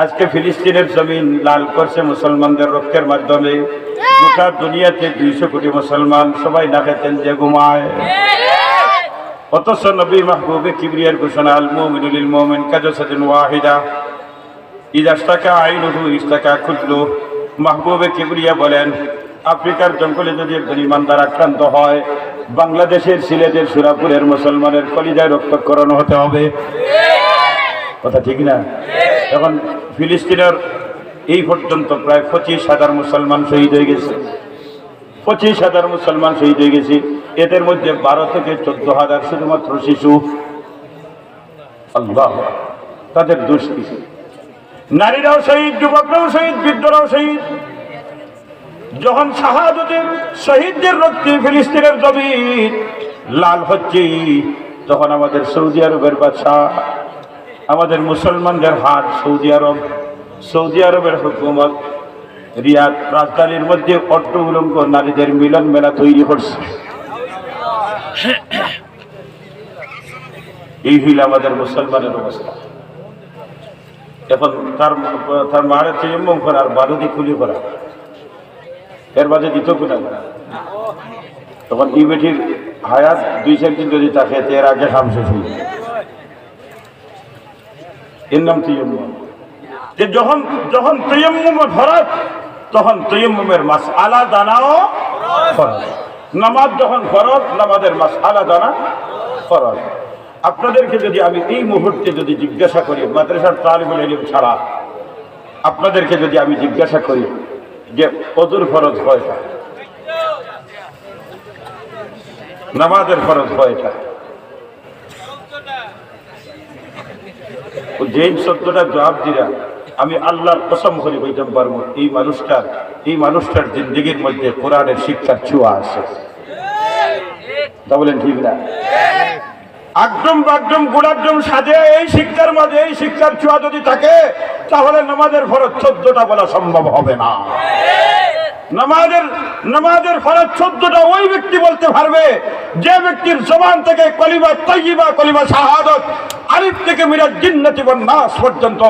আজকে ফিলিস্তিনের জমিন লাল করছে মুসলমানদের রক্তের মাধ্যমে। গোটা দুনিয়াতে দুইশো কোটি মুসলমান সবাই না খেতেন যে ঘুমায়। অথচ নবী মাহবুবে কিবরিয়ার ঘোষণা, আল মুমিনুল মুমিন কাজাসাদিন ওয়াহিদা। ইজাস্তাকা আইনুহু ইস্তাকা খুজলু মাহবুবে কিবরিয়া বলেন, আফ্রিকার জঙ্গলে যদি একজন ইমানদার আক্রান্ত হয়, বাংলাদেশের, সিলেটের, সুরাপুরের মুসলমানের কলিজায় রক্তকরণ হতে হবে। কথা ঠিক না? এখন ফিলিস্তিনের এই পর্যন্ত প্রায় পঁচিশ হাজার মুসলমান শহীদ হয়ে গেছে। পঁচিশ হাজার মুসলমান শহীদ হয়ে গেছে। এদের মধ্যে বারো থেকে চোদ্দ হাজার শুধুমাত্র শিশু। আল্লাহ, তাদের দোষ কি? নারীরাও শহীদ, যুবকরাও শহীদ, বৃদ্ধরাও শহীদ। যখন শাহাদতের, শহীদদের রক্তে ফিলিস্তিনের জমিন লাল হচ্ছে, তখন আমাদের সৌদি আরবের বাদশাহ আমাদের মুসলমানদের হাত সৌদি আরব, সৌদি আরবের হুকুমত, রিয়াদ রাজধানীর মধ্যে অট্ট উলঙ্গ নারীদের মিলন মেলা তৈরি করছে। এই হইল আমাদের মুসলমানের অবস্থা। এখন তার তার মারে তৈম্বম করা আর বারুদি খুলি করা। এর মাঝে দিত কিনা তখন ই বেটির হায়াত দুই চার দিন যদি তাকে এর আগে হয়ে যায়। এর নাম যে যখন যখন তৈম্বম ফরজ, তখন তৈম্বমের মাস আলা দানাও ফরজ। নামাজ যখন ফরজ, নামাজের মাস আলা দানা ফরজ। আপনাদেরকে যদি আমি এই মুহূর্তে যদি জিজ্ঞাসা করি, মাদ্রাসার তালিবুল ইলম ছাড়া, আপনাদেরকে যদি আমি জিজ্ঞাসা করি যে কদুর ফরজ কয়টা নামাজের ফরজ কয়টা ও যেই শব্দটা জবাব দিরা আমি আল্লাহর কসম করে বইতে পারব এই মানুষটার এই মানুষটার জিন্দগির মধ্যে কোরআনের শিক্ষার ছোঁয়া আছে। তা বলেন ঠিক না? একদম বাকদম গুণাকদম সাজে, এই শিক্ষার মাঝে, এই শিক্ষার ছোঁয়া যদি থাকে, তাহলে নামাজের ফরজ চোদ্দটা বলা সম্ভব হবে না। নামাজের নামাজের ফরজ চোদ্দটা ওই ব্যক্তি বলতে পারবে, যে ব্যক্তির জবান থেকে কলিমা তৈবা কলিমা শাহাদত, আরিফ থেকে মিরাজ জিন্নতি নাস পর্যন্ত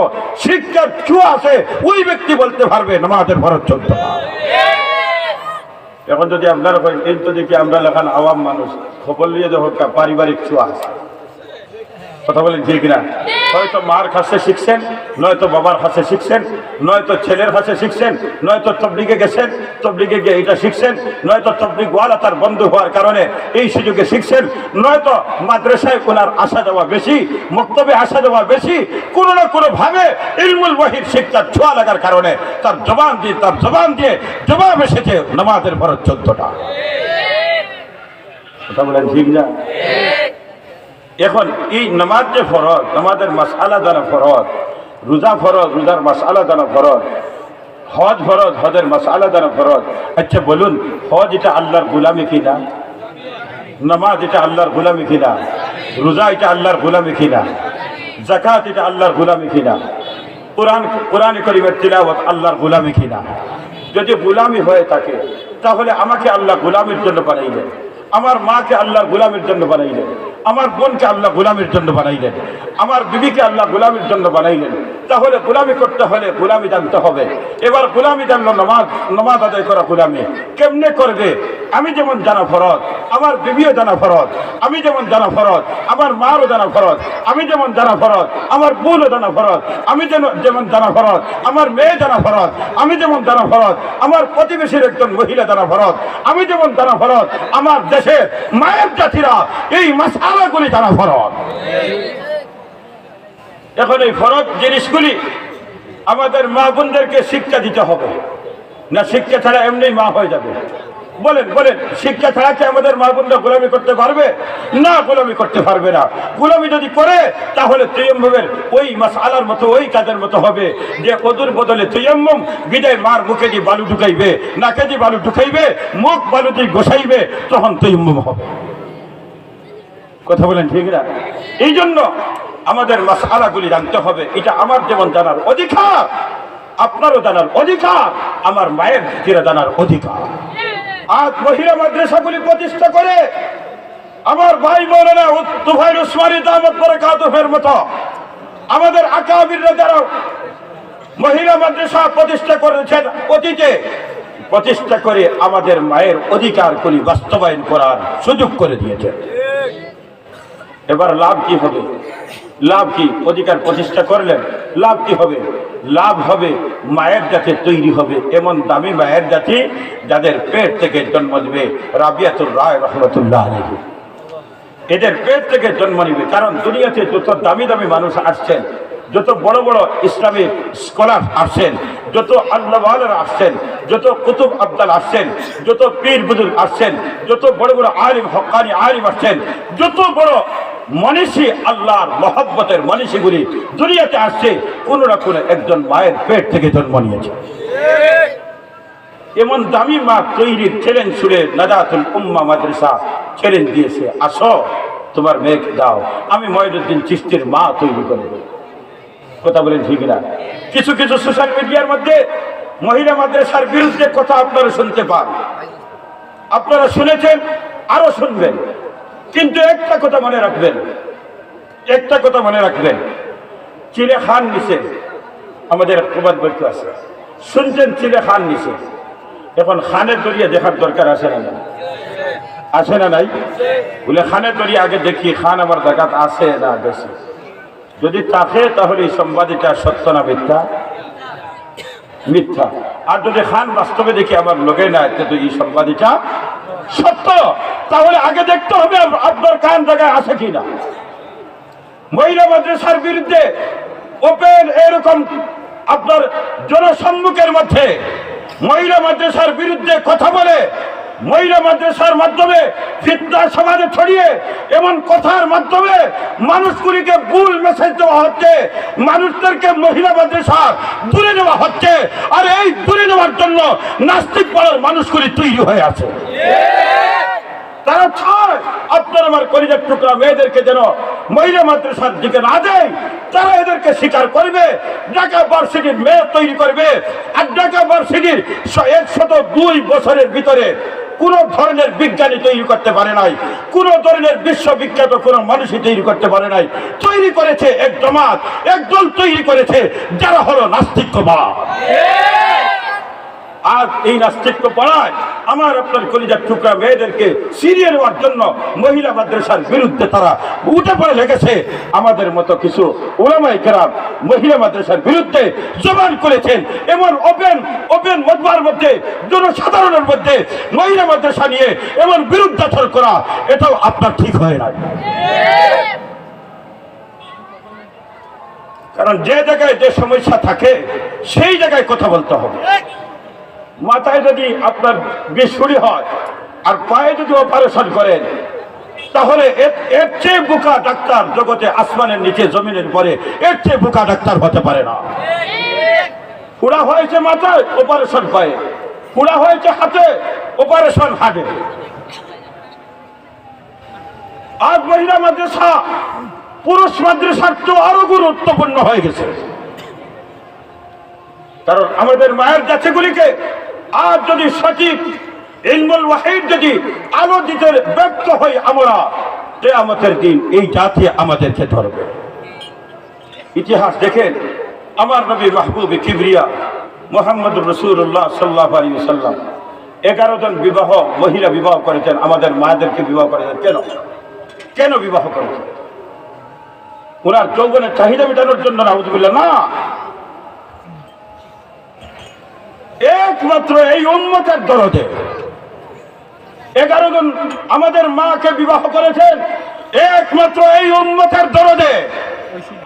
শিক্ষার ছোঁয়া আছে, ওই ব্যক্তি বলতে পারবে নামাজের ফরজ চোদ্দটা এখন যদি আপনারা এই তো দেখি আমরা লেখান আওয়াম মানুষ, খবর নিয়ে দেখো, পারিবারিক ছোঁয়া আছে। কথা বলেন ঠিক না হয়তো মার কাছে শিখছেন নয়তো বাবার কাছে শিখছেন নয়তো ছেলের কাছে শিখছেন নয়তো তবলিগে গেছেন তবলিগে গিয়ে এটা শিখছেন নয়তো তবলিগ ওয়ালা তার বন্ধু হওয়ার কারণে এই সুযোগে শিখছেন নয়তো মাদ্রাসায় ওনার আসা যাওয়া বেশি মক্তবে আসা যাওয়া বেশি কোনো না কোনো ভাবে ইলমুল ওয়াহির শিক্ষার ছোঁয়া লাগার কারণে তার জবান দিয়ে তার জবান দিয়ে জবাব এসেছে নামাজের ভরত চোদ্দটা। কথা বলেন ঠিক না? এখন এই নামাজ যে ফরজ, নামাজের মাসালা জানা ফরজ, রোজা ফরজ, রোজার মাসালা জানা ফরজ, হজ ফরজ, হজের মাসালা জানা ফরজ আচ্ছা বলুন, হজ এটা আল্লাহর গুলামি কিনা? নামাজ এটা আল্লাহর গুলামি কিনা? রোজা এটা আল্লাহর গুলামি কিনা? জাকাত এটা আল্লাহর গুলামি কিনা? কোরআন কোরআন করিমের তিলাওয়াত আল্লাহর গুলামি কিনা? যদি গুলামি হয়ে থাকে, তাহলে আমাকে আল্লাহ গুলামির জন্য বানাইলেন। আমার মাকে আল্লাহর গুলামের জন্য বানাইলেন। আমার বোনকে আল্লাহ গোলামের জন্য বানাইলেন। আমার বিবিকে আল্লাহ গোলামের জন্য বানাইলেন। তাহলে গুলামি করতে হলে গুলামি জানতে হবে এবার গুলামি জানলো নমাজ নমাজ আদায় করা গুলামি কেমনে করবে আমি যেমন জানা ফরজ আমার বিবিও জানা ফরজ আমি যেমন জানা ফরজ আমার মারও জানা ফরজ আমি যেমন জানা ফরজ আমার বোনও জানা ফরজ আমি যেন যেমন জানা ফরজ আমার মেয়ে জানা ফরজ আমি যেমন জানা ফরজ আমার প্রতিবেশীর একজন মহিলা জানা ফরজ আমি যেমন জানা ফরজ আমার দেশের মায়ের জাতিরা এই মশালাগুলি জানা ফরজ এখন এই ফরজ জিনিসগুলি আমাদের মা বোনদেরকে শিক্ষা দিতে হবে। না শিক্ষা ছাড়া এমনি মা হয়ে যাবে। বলেন বলেন, শিক্ষা ছাড়া কি আমাদের মা বোনরা গোলামি করতে পারবে? না গোলামি করতে পারবে না। গোলামি যদি করে, তাহলে তৈয়ম্বমের ওই মাসালার মতো, ওই কাজের মতো হবে যে ওদুর বদলে তৈয়ম্বম বিদায় মার মুখে দিয়ে বালু ঢুকাইবে, নাকে দিয়ে বালু ঢুকাইবে, মুখ বালু দিয়ে গোসাইবে তখন তৈয়ম্বম হবে। কথা বলেন ঠিক না? এই জন্য আমাদের মাসালাগুলি জানতে হবে, এটা আমার যেমন জানার অধিকার, আপনারও জানার অধিকার, আমার মায়ের দিদিরা জানার অধিকার। আজ মহিলা মাদ্রাসাগুলি প্রতিষ্ঠা করে আমার ভাই মৌলানা তুফাইল উসমানী দামত পরে কাতফের মতো আমাদের আকাবিররা যারা মহিলা মাদ্রাসা প্রতিষ্ঠা করেছেন, অতীতে প্রতিষ্ঠা করে আমাদের মায়ের অধিকারগুলি বাস্তবায়ন করার সুযোগ করে দিয়েছেন। এবার লাভ কি হবে? লাভ কি? অধিকার প্রতিষ্ঠা করলেন। লাভ কি হবে? লাভ হবে মায়ের জাতি তৈরি হবে। এমন দামি মায়ের জাতি যাদের পেট থেকে জন্ম দিবে রাবিয়াতুর রায় রহমতুল্লাহ এদের পেট থেকে জন্ম নিবে। কারণ দুনিয়াতে যত দামি দামি মানুষ আসছেন, যত বড় বড় ইসলামিক স্কলার আসছেন, যত আল্লাহরা আসছেন, যত কুতুব আবদাল আসছেন, যত পীর বুজুর্গ আসছেন, যত বড় বড় আলিম, হকানি আলিম আসছেন, যত বড় মনীষী আল্লাহর মহব্বতের মনীষীগুলি দুনিয়াতে আসছে, কোনো না কোনো একজন মায়ের পেট থেকে জন্ম নিয়েছে। এমন দামি মা তৈরির চ্যালেঞ্জ ছুড়ে নাজাতুল উম্মা মাদ্রাসা চ্যালেঞ্জ দিয়েছে আসো, তোমার মেয়েকে দাও, আমি ময়নুদ্দিন চিস্তির মা তৈরি করে কথা বলেন ঠিক না কিছু কিছু সোশ্যাল মিডিয়ার মধ্যে মহিলা মাদ্রাসার বিরুদ্ধে কথা আপনারা শুনতে পান। আপনারা শুনেছেন, আরও শুনবেন। কিন্তু একটা কথা মনে রাখবেন, একটা কথা মনে রাখবেন। চিলে খান নিচে, আমাদের প্রবাদ বইতে আছে। শুনছেন চিলে খান নিচে? এখন খানের দরিয়া দেখার দরকার আছে না আছে না নাই? বলে খানের দরিয়া আগে দেখি, খান আমার জায়গাত আছে না বেশি যদি থাকে তাহলে এই সম্বাদিটা সত্য না মিথ্যা? মিথ্যা। আর যদি খান বাস্তবে দেখি আমার লোকে না কিন্তু এই সম্বাদিটা সত্য। তাহলে আগে দেখতে হবে আপ- আপনার কান জায়গায় আছে কিনা। মহিলা মাদ্রাসার বিরুদ্ধে ওপেন এরকম আপনার জনসম্মুখের মধ্যে মহিলা মাদ্রাসার বিরুদ্ধে কথা বলে, মহিলা মাদ্রাসার মাধ্যমে ফিতনা সমাজে ছড়িয়ে এমন কথার মাধ্যমে মানুষগুলিকে ভুল মেসেজ দেওয়া হচ্ছে, মানুষদেরকে মহিলা মাদ্রাসা দূরে নেওয়া হচ্ছে, আর এই দূরে নেওয়ার জন্য নাস্তিক পাড়ার মানুষগুলি তৈরি হয়ে আছে। তারা চায় আপনার আমার কলিজার টুকরা মেয়েদেরকে যেন মহিলা মাদ্রাসার দিকে না দেয়। তারা এদেরকে স্বীকার করবে। ঢাকা ভার্সিটির মেয়ে তৈরি করবে। আর ঢাকা ভার্সিটির একশত দুই বছরের ভিতরে কোন ধরনের বিজ্ঞানী তৈরি করতে পারে নাই। কোন ধরনের বিশ্ববিখ্যাত কোন মানুষই তৈরি করতে পারে নাই। তৈরি করেছে এক জমাত একদল তৈরি করেছে যারা হলো নাস্তিক্যবাদ আর এই নাস্তিক্য পড়ায় আমার আপনার কলিজার টুকরা মেয়েদেরকে সিরিয়ে নেওয়ার জন্য মহিলা মাদ্রাসার বিরুদ্ধে তারা উঠে পড়ে লেগেছে। আমাদের মতো কিছু ওলামাই কেরাম মহিলা মাদ্রাসার বিরুদ্ধে জবান করেছেন। এমন ওপেন ওপেন মতবার মধ্যে, জনসাধারণের মধ্যে মহিলা মাদ্রাসা নিয়ে এমন বিরুদ্ধাচর করা, এটাও আপনার ঠিক হয় না কারণ যে জায়গায় যে সমস্যা থাকে, সেই জায়গায় কথা বলতে হবে। মাথায় যদি আপনার বিস্ফুরি হয় আর পায়ে যদি অপারেশন করেন, তাহলে এর- চেয়ে বোকা ডাক্তার জগতে আসমানের নিচে, জমিনের পরে এর চেয়ে বোকা ডাক্তার হতে পারে না। পুরা হয়েছে মাথায় অপারেশন পায়ে, পুরা হয়েছে হাতে অপারেশন হাটে আজ মহিলা মাদ্রাসা, পুরুষ মাদ্রাসার চেয়েও আরও গুরুত্বপূর্ণ হয়ে গেছে। কারণ আমাদের মায়ের জাতিগুলিকে আজ যদি সঠিক ইলমুল ওয়াহিদ যদি আলো দিতে ব্যর্থ হই আমরা, কেয়ামতের দিন এই জাতি আমাদেরকে ধরবে। ইতিহাস দেখেন, আমার নবী মাহবুব কিবরিয়া মোহাম্মদ রসুল্লাহ সাল্লাহ আলী সাল্লাম এগারো জন বিবাহ, মহিলা বিবাহ করেছেন, আমাদের মায়েদেরকে বিবাহ করেছেন। কেন? কেন বিবাহ করেছেন? ওনার যৌবনের চাহিদা মেটানোর জন্য নাউজুবিল্লাহ না। একমাত্র এই উন্মতের দরদে। এগারো জন আমাদের মাকে বিবাহ করেছেন, একমাত্র এই উন্মতের দরদে।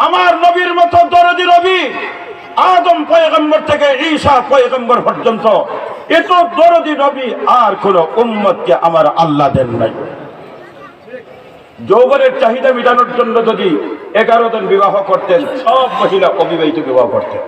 আমার নবীর মতো দরদি রবি, আদম পয়গম্বর থেকে ঈশা পয়গম্বর পর্যন্ত। এত দরদি নবী আর কোন উম্মতকে আমার আল্লাহ দেন নাই। যৌবনের চাহিদা মেটানোর জন্য যদি এগারো জন বিবাহ করতেন, সব মহিলা অবিবাহিত বিবাহ করতেন।